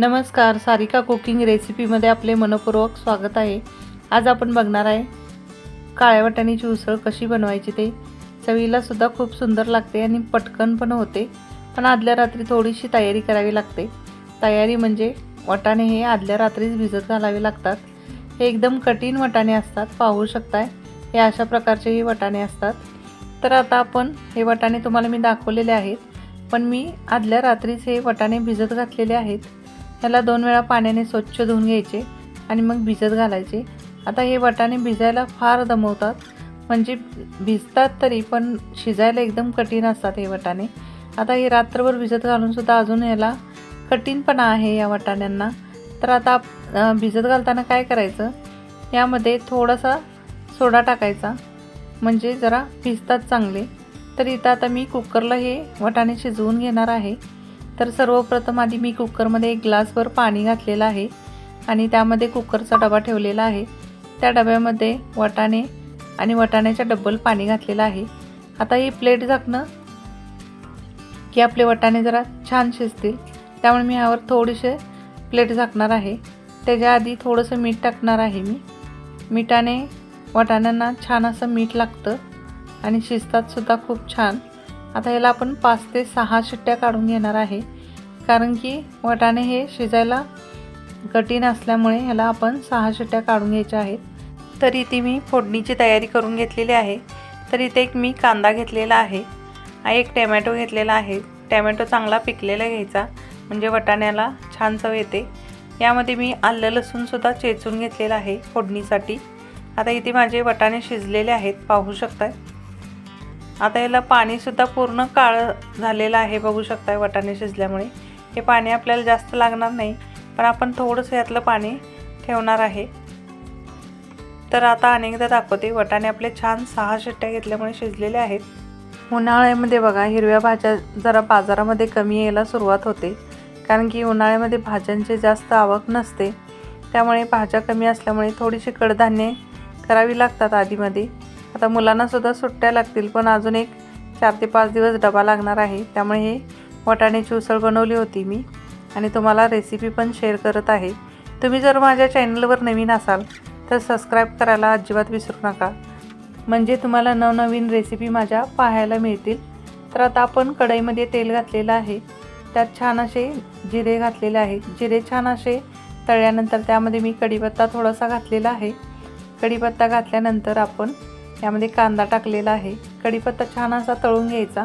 नमस्कार सारिका कुकिंग रेसिपीमध्ये आपले मनपूर्वक स्वागत आहे. आज आपण बघणार आहे काळ्या वाटाण्याची उसळ कशी बनवायची ते. चवीला सुद्धा खूप सुंदर लागते आणि पटकन पण होते पण आदल्या रात्री थोडीशी तयारी करावी लागते. तयारी म्हणजे वाटाणे हे आदल्या रात्रीच भिजत घालावे लागतात. हे एकदम कठीण वाटाणे असतात पाहू शकताय. हे अशा प्रकारचेही वाटाणे असतात. तर आता आपण हे वाटाणे तुम्हाला मी दाखवलेले आहेत पण मी आदल्या रात्रीच हे वाटाणे भिजत घातलेले आहेत. ह्याला दोन वेळा पाण्याने स्वच्छ धुवून घ्यायचे आणि मग भिजत घालायचे. आता हे वाटाणे भिजायला फार दमवतात. म्हणजे भिजतात तरी पण शिजायला एकदम कठीण असतात हे वाटाणे. आता हे रात्रभर भिजत घालूनसुद्धा अजून याला कठीणपणा आहे या वाटाण्यांना. तर आता भिजत घालताना काय करायचं? यामध्ये थोडासा सोडा टाकायचा. म्हणजे जरा भिजतात चांगले. तर इथं आता मी कुकरला हे वाटाणे शिजवून घेणार आहे. तर सर्वप्रथम आधी मी कुकरमध्ये एक ग्लासभर पाणी घातलेलं आहे आणि त्यामध्ये कुकरचा डबा ठेवलेला आहे. त्या डब्यामध्ये वटाणे आणि वटाण्याच्या डब्बल पाणी घातलेलं आहे. आता ही प्लेट झाकणं की आपले वटाणे जरा छान शिजतील. त्यामुळे मी ह्यावर थोडेसे प्लेट झाकणार आहे. त्याच्या आधी थोडंसं मीठ टाकणार आहे मी. मिठाने वाटाण्यांना छान असं मीठ लागतं आणि शिजतातसुद्धा खूप छान. आता याला आपण पाच ते सहा शिट्ट्या काढून घेणार आहे. कारण की वटाणे हे शिजायला कठीण असल्यामुळे ह्याला आपण सहा शिट्ट्या काढून घ्यायच्या आहेत. तर इथे मी फोडणीची तयारी करून घेतलेली आहे. तर इथे एक मी कांदा घेतलेला आहे. हा एक टॅमॅटो घेतलेला आहे. टॅमॅटो चांगला पिकलेला घ्यायचा. म्हणजे वटाण्याला छान चव येते. यामध्ये मी आलं लसूणसुद्धा चेचून घेतलेलं आहे फोडणीसाठी. आता इथे माझे वटाणे शिजलेले आहेत. पाहू शकताय. आता याला पाणीसुद्धा पूर्ण काळं झालेलं आहे बघू शकताय वाटाणे शिजल्यामुळे. हे पाणी आपल्याला जास्त लागणार नाही पण आपण थोडंसं यातलं पाणी ठेवणार आहे. तर आता अनेकदा दाखवते वाटाणे आपले छान सहा शिट्ट्या घेतल्यामुळे शिजलेले आहेत. उन्हाळ्यामध्ये बघा हिरव्या भाज्या जरा बाजारामध्ये कमी यायला सुरुवात होते. कारण की उन्हाळ्यामध्ये भाज्यांची जास्त आवक नसते. त्यामुळे भाज्या कमी असल्यामुळे थोडीशी कडधान्ये करावी लागतात आधीमध्ये. आता मुलांनासुद्धा सुट्ट्या लागतील पण अजून एक चार ते पाच दिवस डबा लागणार आहे. त्यामुळे हे वाटाण्याची उसळ बनवली होती मी आणि तुम्हाला रेसिपी पण शेअर करत आहे. तुम्ही जर माझ्या चॅनलवर नवीन असाल तर सबस्क्राईब करायला अजिबात विसरू नका. म्हणजे तुम्हाला नवनवीन रेसिपी माझ्या पाहायला मिळतील. तर आता आपण कढईमध्ये तेल घातलेलं आहे. त्यात छान असे जिरे घातलेले आहे जिरे छान असे तळल्यानंतर त्यामध्ये मी कढीपत्ता थोडासा घातलेला आहे. कढीपत्ता घातल्यानंतर आपण यामध्ये कांदा टाकलेला आहे. कढीपत्ता छान असा तळून घ्यायचा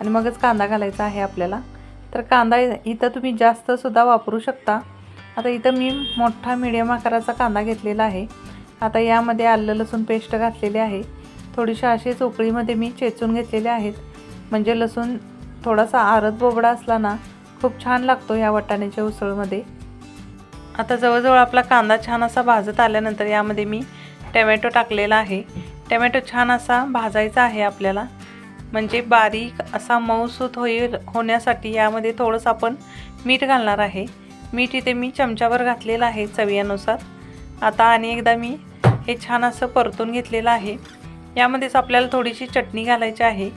आणि मगच कांदा घालायचा आहे आपल्याला. तर कांदा इथं तुम्ही जास्तसुद्धा वापरू शकता. आता इथं मी मोठा मिडियम आकाराचा कांदा घेतलेला आहे. आता यामध्ये आलं लसूण पेस्ट घातलेली आहे. थोडीशा अशी चोकळीमध्ये मी चेचून घेतलेले आहेत. म्हणजे लसूण थोडासा आरत बोबडा असला ना खूप छान लागतो या वाटाण्याच्या उसळमध्ये. आता जवळजवळ आपला कांदा छान असा भाजत आल्यानंतर यामध्ये मी टमॅटो टाकलेला आहे. टमॅटो छान असा भाजायचा आहे आपल्याला. म्हणजे बारीक असा मऊसूत होईल होण्यासाठी यामध्ये थोडंसं आपण मीठ घालणार आहे. मीठ इथे मी चमच्यावर घातलेलं आहे चवीनुसार. आता आणि एकदा मी हे छान असं परतून घेतलेलं आहे. यामध्येच आपल्याला थोडीशी चटणी घालायची आहे.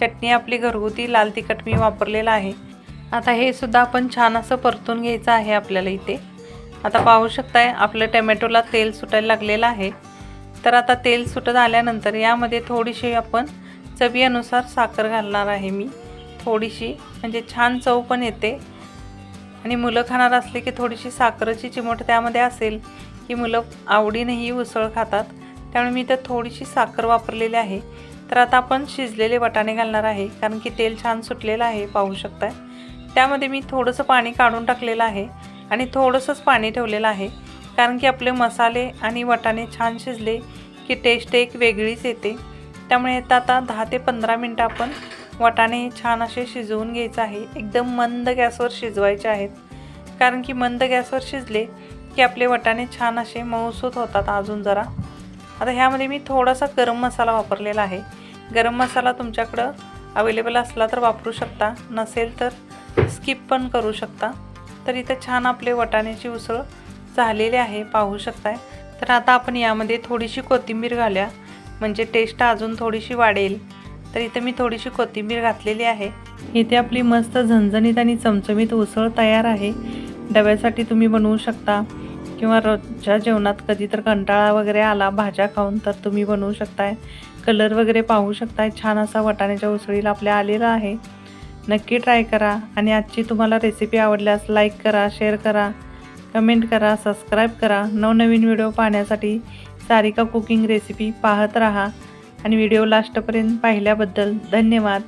चटणी आपली घरगुती लाल तिखट मी वापरलेलं आहे. आता हे सुद्धा आपण छान असं परतून घ्यायचं आहे आपल्याला इथे. आता पाहू शकताय आपलं टमॅटोला तेल सुटायला लागलेलं आहे. तर आता तेल सुटत आल्यानंतर यामध्ये थोडीशी आपण चवीनुसार साखर घालणार आहे मी. थोडीशी म्हणजे छान चव पण येते. आणि मुलं खाणार असले की थोडीशी साखरेची चिमट त्यामध्ये असेल की मुलं आवडीनेही उसळ खातात. त्यामुळे मी तर थोडीशी साखर वापरलेली आहे. तर आता आपण शिजलेले वाटाणे घालणार आहे कारण की तेल छान सुटलेलं आहे पाहू शकताय. त्यामध्ये मी थोडंसं पाणी काढून टाकलेलं आहे आणि थोडंसंच पाणी ठेवलेलं आहे. कारण की आपले मसाले आणि वटाणे छान शिजले की टेस्ट एक वेगळीच येते. त्यामुळे आता आता दहा ते पंधरा मिनटं आपण वटाणे छान असे शिजवून घ्यायचं आहे. एकदम मंद गॅसवर शिजवायचे आहेत. कारण की मंद गॅसवर शिजले की आपले वटाणे छान असे मऊसूत होतात अजून जरा. आता ह्यामध्ये मी थोडासा गरम मसाला वापरलेला आहे. गरम मसाला तुमच्याकडं अवेलेबल असला तर वापरू शकता. नसेल तर स्किप पण करू शकता. तर इथं छान आपले वटाण्याची उसळ झालेले आहे पाहू शकताय. तर आता आपण यामध्ये थोडीशी कोथिंबीर घालूया. म्हणजे टेस्ट अजून थोडीशी वाढेल. तर इथं मी थोडीशी कोथिंबीर घातलेली आहे. इथे आपली मस्त झणझणीत आणि चमचमीत उसळ तयार आहे. डब्यासाठी तुम्ही बनवू शकता. किंवा रोजच्या जेवणात कधी तर कंटाळा वगैरे आला भाज्या खाऊन तर तुम्ही बनवू शकताय. कलर वगैरे पाहू शकताय. छान असा वाटाण्याच्या उसळीला आपल्या आलेला आहे. नक्की ट्राय करा. आणि आजची तुम्हाला रेसिपी आवडल्यास लाईक करा शेअर करा. कमेंट करा सबस्क्राईब करा. नवनवीन व्हिडिओ पाहण्यासाठी सारिका कुकिंग रेसिपी पाहत राहा. आणि व्हिडिओ लास्टपर्यंत पाहिल्याबद्दल धन्यवाद.